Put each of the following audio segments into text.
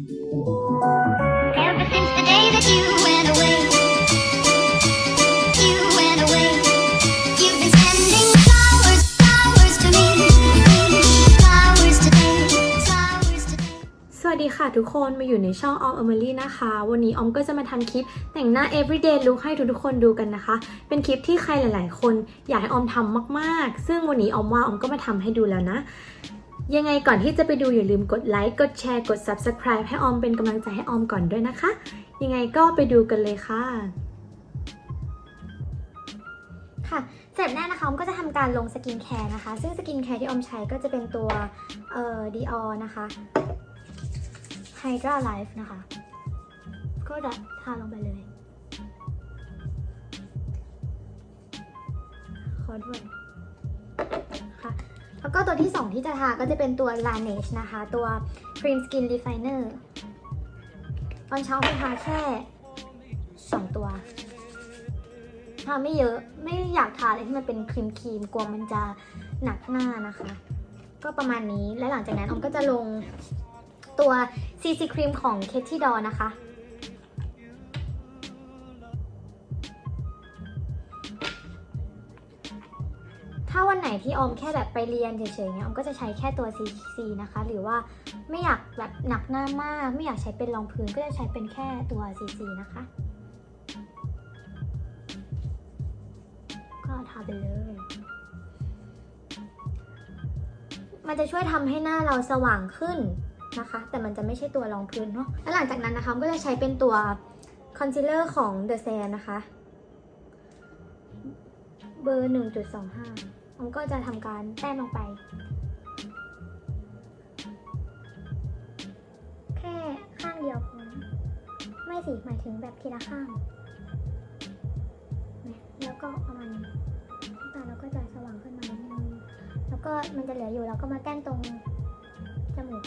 Ever since the day that you went away, you went away. You've been sending flowers, flowers to me, flowers today, flowers today. สวัสดีค่ะทุกคนมาอยู่ในช่องออมอมลี่นะคะ วันนี้ออมก็จะมาทำคลิปแต่งหน้า everyday look ให้ทุกๆคนดูกันนะคะ เป็นคลิปที่ใครหลายๆ คนอยากให้ออมทำมากๆ ซึ่งวันนี้ออมว่าออมก็มาทำให้ดูแล้วนะ ยังไงก่อนที่จะไปดูอย่าลืมกดไลค์ กดแชร์ กด subscribe ให้ออมเป็นกำลังใจให้ออมก่อนด้วยนะคะ ยังไงก็ไปดูกันเลยค่ะ ค่ะเสร็จแน่นะคะออมก็จะทำการลงสกินแคร์นะคะ ซึ่งสกินแคร์ที่ออมใช้ก็จะเป็นตัวเอ่อดีออนะคะ Hydra Life นะคะ ก็จะทาลงไปเลย ขอด้วย แล้วก็ตัวที่ 2 ที่จะทาก็จะเป็นตัว Laneige นะคะ ตัว Cream Skin Refiner ตอนเช้าไปทาแค่ 2 ตัว ทาไม่เยอะ ไม่อยากทาอะไรที่มันเป็นครีมครีมๆกลัวมันจะหนักหน้านะคะ ก็ประมาณนี้ และหลังจากนั้นอมก็จะลงตัว CC ครีมของ k คที่ดอนะคะ ไหนที่ออมแค่แบบไปเรียนเฉยๆเนี่ยออมก็จะใช้แค่ตัว CC นะคะ หรือว่าไม่อยากแบบหนักหน้ามาก ไม่อยากใช้เป็นรองพื้นก็จะใช้เป็นแค่ตัว CC นะคะ ก็ทาไปเลย มันจะช่วยทำให้หน้าเราสว่างขึ้นนะคะ แต่มันจะไม่ใช่ตัวรองพื้นเนาะแล้วหลังจากนั้นนะคะก็จะใช้เป็นตัวคอนซีลเลอร์ของ The Sand นะคะ เบอร์ 1.25 มันก็จะทำการแต้มลงไป แค่ข้างเดียวพอไม่สิหมายถึงแบบทีละข้างแล้วก็ประมาณนี้ตาเราก็จะสว่างขึ้นมานิดนึงแล้วก็มันจะเหลืออยู่เราก็มาแต้มตรงจมูก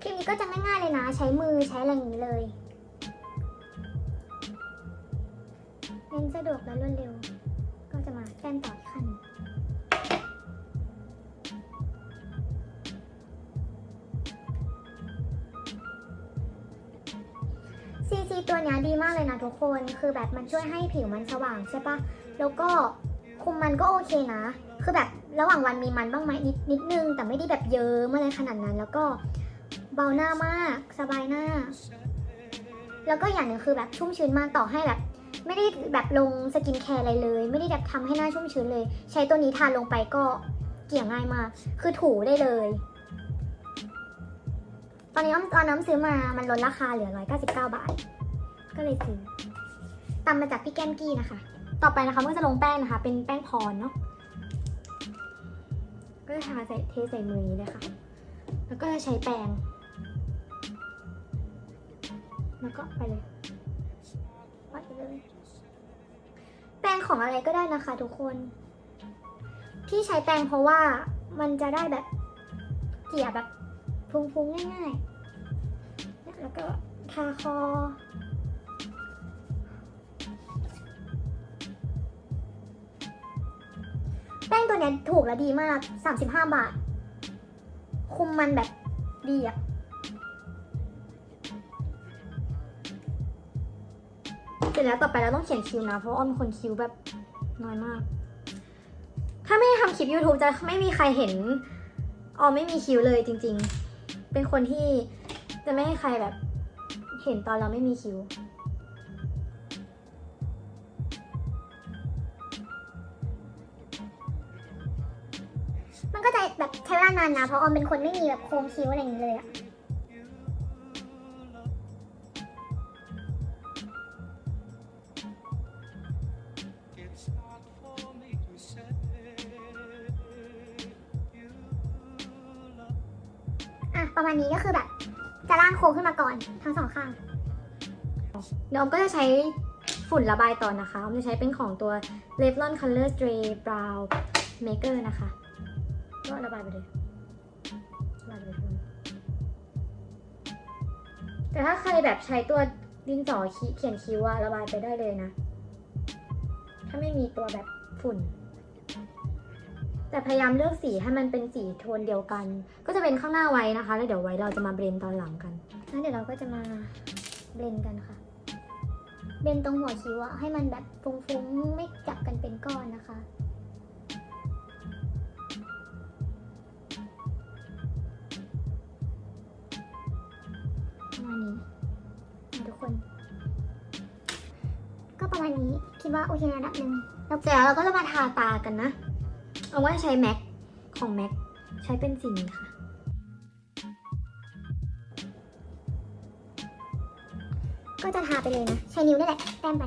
คลิปนี้ก็จะง่ายๆเลยนะ ใช้มือใช้อะไรอย่างนี้เลย เน้นสะดวกและรวดเร็ว ก็จะมาแต้มต่ออีกขั้นซีซีตัวนี้ดีมากเลยนะทุกคนคือแบบมันช่วยให้ผิวมันสว่างใช่ปะแล้วก็คุมมันก็โอเคนะ คือแบบระหว่างวันมีมันบ้างไหมนิดนิดนึง แต่ไม่ได้แบบเยอะอะไรขนาดนั้น แล้วก็เบาหน้ามาก สบายหน้า แล้วก็อย่างหนึ่งคือแบบชุ่มชื้นมากต่อให้แบบ ไม่ได้แบบลงสกินแคร์อะไรเลย ไม่ได้แบบทำให้หน้าชุ่มชื้นเลย ใช้ตัวนี้ทาลงไปก็เกี่ยง่ายมาก คือถูได้เลย ตอนนี้อ้อมตอนน้ำซื้อมามันลดราคาเหลือ 199 บาท ก็เลยซื้อตามมาจากพี่แก้มกี้นะคะ ต่อไปนะคะก็จะลงแป้งนะคะ เป็นแป้งพรเนาะก็จะทาใส่เทใส่มืออย่างนี้เลยค่ะ แล้วก็จะใช้แป้งแล้วก็ไปเลย งของอะไรก็ได้นะคะทุกคน ที่ใช้แป้งเพราะว่ามันจะได้แบบเกลี่ยแบบฟุ้งๆง่ายๆ แล้วก็ทาคอแป้งตัวนี้ถูกและดีมาก 35 บาท คุมมันแบบดีอะ เสร็จแล้วต่อไปเราต้องเขียนคิวนะ เพราะอ้อมเป็นคนคิวแบบน้อยมาก ถ้าไม่ทำคลิป YouTube จะไม่มีใครเห็นออมไม่มีคิวเลยจริง ๆ เป็นคนที่จะไม่ให้ใครแบบ เห็นตอนเราไม่มีคิวมันก็จะแบบใช้เวลานานนะ เพราะออมเป็นคนไม่มีแบบโครงคิ้วอะไรอย่างนี้เลยอะ อะประมาณนี้ก็คือแบบจะล่างโค้งขึ้นมาก่อนทั้งสองข้างเดี๋ยวออมก็จะใช้ฝุ่นระบายต่อนะคะออมจะใช้เป็นของตัว Revlon Color Stray Brow Maker นะคะก็ระบายไปเลยระบายไปเลยแต่ถ้าใครแบบใช้ตัวดินสอเขียนคิ้วอะระบายไปได้เลยนะ ถ้าไม่มีตัวแบบฝุ่น แต่พยายามเลือกสีให้มันเป็นสีโทนเดียวกัน ก็จะเป็นข้างหน้าไว้นะคะ แล้วเดี๋ยวไว้เราจะมาเบรนตอนหลังกันงั้นเดี๋ยวเราก็จะมาเบลนกันค่ะ เบลนตรงหัวคิ้วอะให้มันแบบฟุ้งๆไม่จับกันเป็นก้อนนะคะประมาณนี้ทุกคน ก็ประมาณนี้คิดว่าโอเคระดับหนึ่งแล้วเสร็จแล้วเราก็จะมาทาตากันนะ เอาว่าใช้แม็กของแม็กใช้เป็นสีนี้ค่ะ ก็จะทาไปเลยนะ ใช้นิ้วนี่แหละ แต้มไป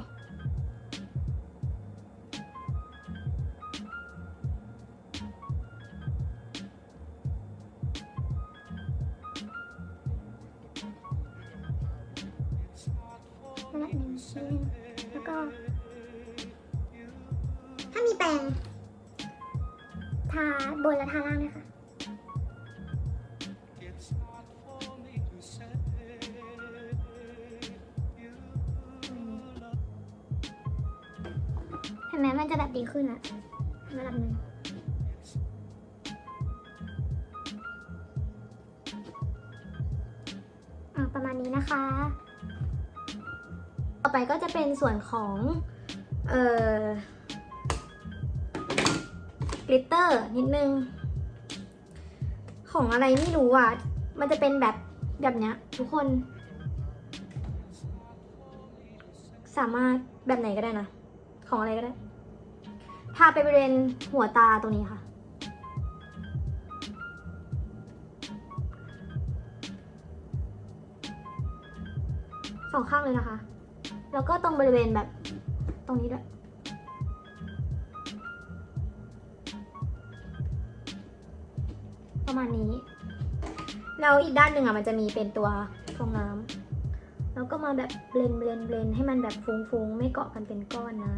ทาบนและทาล่างนะคะเห็นไหมมันจะแบบดีขึ้นอะระดับหนึ่งประมาณนี้นะคะ ต่อไปก็จะเป็นส่วนของ เอ่อ กลิตเตอร์นิดนึง ของอะไรไม่รู้อะ มันจะเป็นแบบแบบเนี้ย ทุกคน สามารถแบบไหนก็ได้นะ ของอะไรก็ได้ทาไปบริเวณหัวตาตรงนี้ค่ะ สองข้างเลยนะคะ แล้วก็ตรงบริเวณแบบตรงนี้ด้วย ประมาณนี้ แล้วอีกด้านหนึ่งอะมันจะมีเป็นตัวฟองน้ำแล้วก็มาแบบเบลนเบลนเบลนให้มันแบบฟุ้งๆ ไม่เกาะกันเป็นก้อนนะ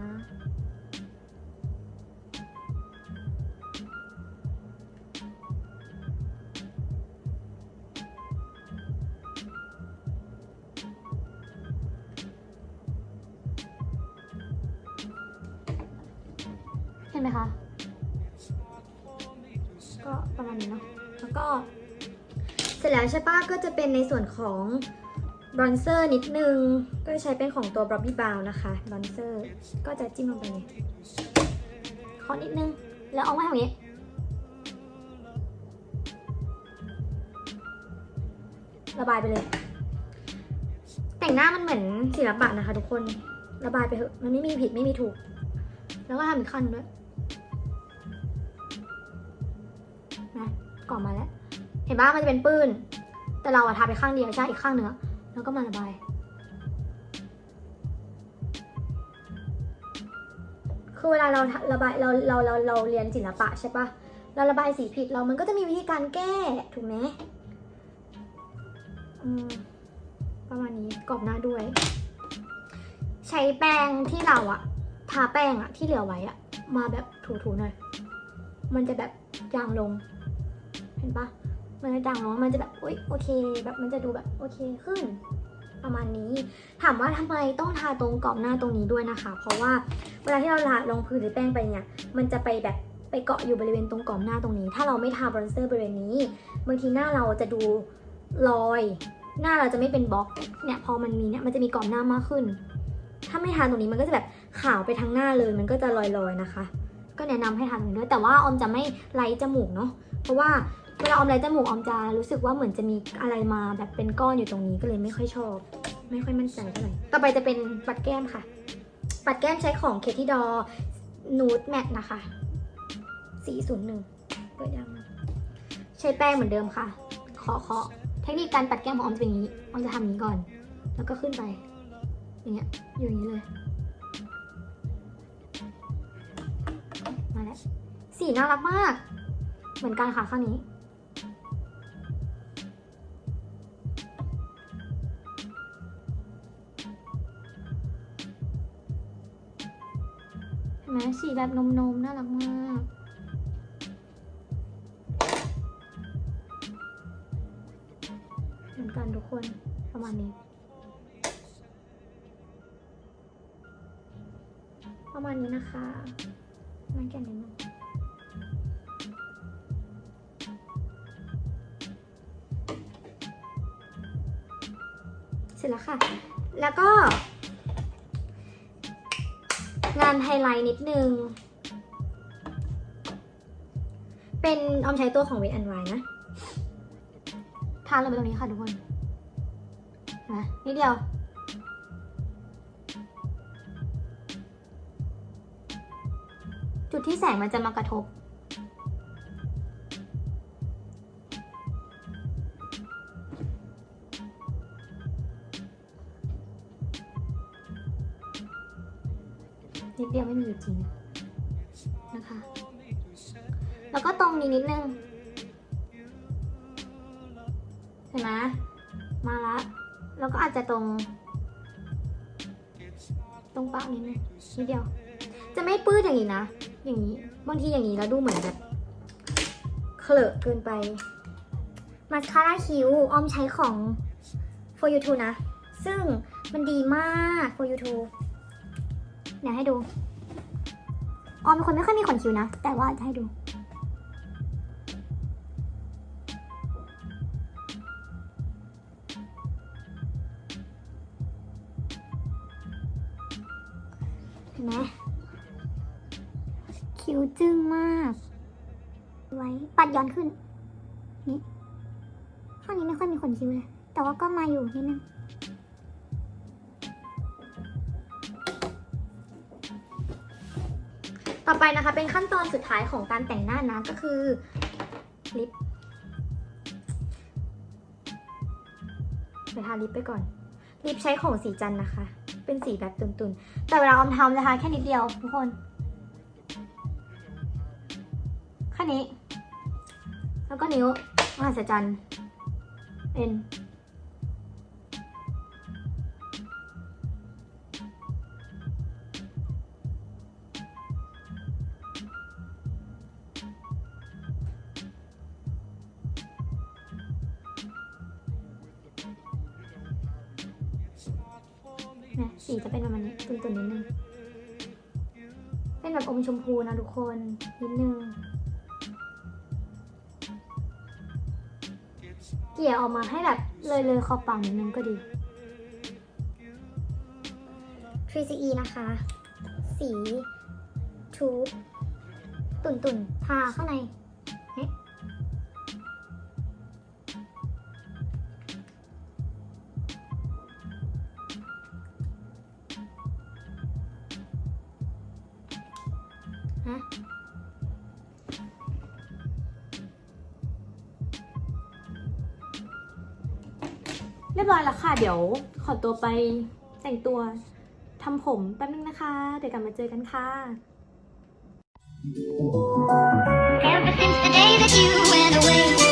เห็นไหมคะ ก็ประมาณนี้เนาะ ก็ เสร็จแล้วใช่ปะก็จะเป็นในส่วนของบรอนเซอร์นิดนึง ก็ใช้เป็นของตัว b บ b บี้บ w นะคะบรอนเซอร์ก็จะจิ้มลงไปเลยขอนิดนึง แล้วเอาไว้ทางนี้ระบายไปเลย แต่งหน้ามันเหมือนศิลปะนะคะทุกคน ระบายไปเถอะ มันไม่มีผิดไม่มีถูก แล้วก็ทำอีกขั้นด้วย นะก่อนมาแล้ว เห็นปะมันจะเป็นปื้น แต่เราอะทาไปข้างเดียวใช่อีกข้างเนื้อแล้วก็มาระบายคือเวลาเราระบายเราเราเราเราเรียนศิลปะใช่ปะเราระบายสีผิดเรามันก็จะมีวิธีการแก้ถูกไหมอืมประมาณนี้กรอบหน้าด้วย ใช้แป้งที่เราอะทาแป้งอะที่เหลือไว้อะมาแบบถูๆหน่อย มันจะแบบจางลง เห็นปะมันจะจางลงมันจะแบบอุ๊ยโอเค แบบมันจะดูแบบโอเคขึ้น ประมาณนี้ ถามว่าทำไมต้องทาตรงกรอบหน้าตรงนี้ด้วยนะคะ เพราะว่าเวลาที่เราทาลงพื้นหรือแป้งไปเนี่ย มันจะไปแบบไปเกาะอยู่บริเวณตรงกรอบหน้าตรงนี้ ถ้าเราไม่ทาบรอนเซอร์บริเวณนี้ บางทีหน้าเราจะดูลอย หน้าเราจะไม่เป็นบล็อก เนี่ย พอมันมีเนี่ย มันจะมีกรอบหน้ามากขึ้น ถ้าไม่ทาตรงนี้มันก็จะแบบขาวไปทั้งหน้าเลย มันก็จะลอยๆนะคะ ก็แนะนำให้ทาตรงนี้ด้วย แต่ว่าออมจะไม่ไล่จมูกเนาะ เพราะว่า เวลาออมไล่จมูกออมจะรู้สึกว่าเหมือนจะมีอะไรมาแบบเป็นก้อนอยู่ตรงนี้ก็เลยไม่ค่อยชอบ ไม่ค่อยมั่นใจเท่าไหร่ต่อไปจะเป็นปัดแก้มค่ะ ปัดแก้มใช้ของเคที่ดอนูดแมทนะคะ401เปิดยังใช้แป้งเหมือนเดิมค่ะเคาะเคาะเทคนิคการปัดแก้มของออมจะเป็นอย่างนี้ออมจะทำอย่างนี้ก่อน แล้วก็ขึ้นไป อย่างเงี้ยอยู่อย่างนี้เลยมาแล้วสีน่ารักมาก เหมือนกันค่ะข้างนี้ สีแบบนมนมน่ารักมาก เหมือนกันทุกคนประมาณนี้ ประมาณนี้นะคะมันแก่นิดนึงเสร็จแล้วค่ะ แล้วก็ งานไฮไลท์นิดนึง เป็นออมใช้ตัวของเวทแอนไวนะ ทาลงไปตรงนี้ค่ะทุกคนนะนิดเดียว จุดที่แสงมันจะมากระทบ นิดเดียวไม่มีอยู่จริงนะคะ แล้วก็ตรงนี้นิดนึง เห็นไหมมาละ แล้วก็อาจจะตรง ตรงปากนิดนึงนิดเดียว จะไม่ปื้ดอย่างนี้นะ อย่างนี้ บางทีอย่างนี้แล้วดูเหมือนแบบเคลอะเกินไป มาสคาร่าคิ้ว ออมใช้ของ for you t o นะ ซึ่งมันดีมาก for you t o เดี๋ยวให้ดู ออมเป็นคนไม่ค่อยมีขนคิ้วนะ แต่ว่าจะให้ดู เห็นไหมคิ้วจึ้งมาก ไว้ ปัดย้อนขึ้น นี่ข้างนี้ไม่ค่อยมีขนคิ้วเลย แต่ว่าก็มาอยู่นิดนึง ต่อไปนะคะ เป็นขั้นตอนสุดท้ายของการแต่งหน้านะก็คือลิปเดี๋ยวทาลิปไปก่อน ลิปใช้ของสีจันนะคะ เป็นสีแบบตุนๆ แต่เวลาออมทำนะคะ แค่นิดเดียวทุกคนแค่นี้ แล้วก็นิ้วมหัศจรรย์เอ็น ตุ่นๆนิดนึงเป็นแบบอมชมพูนะทุกคนนิดนึงเกลี่ยออกมาให้แบบเลยเลยๆขอบปากนิดนึงก็ดี 3CE นะคะ สีทูบตุ่นตุ่นๆทาข้างใน ฮะเรียบร้อยแล้วค่ะ เดี๋ยวขอตัวไปแต่งตัวทำผมแป๊บนึงนะคะ เดี๋ยวกลับมาเจอกันค่ะ Ever since the day that you went away,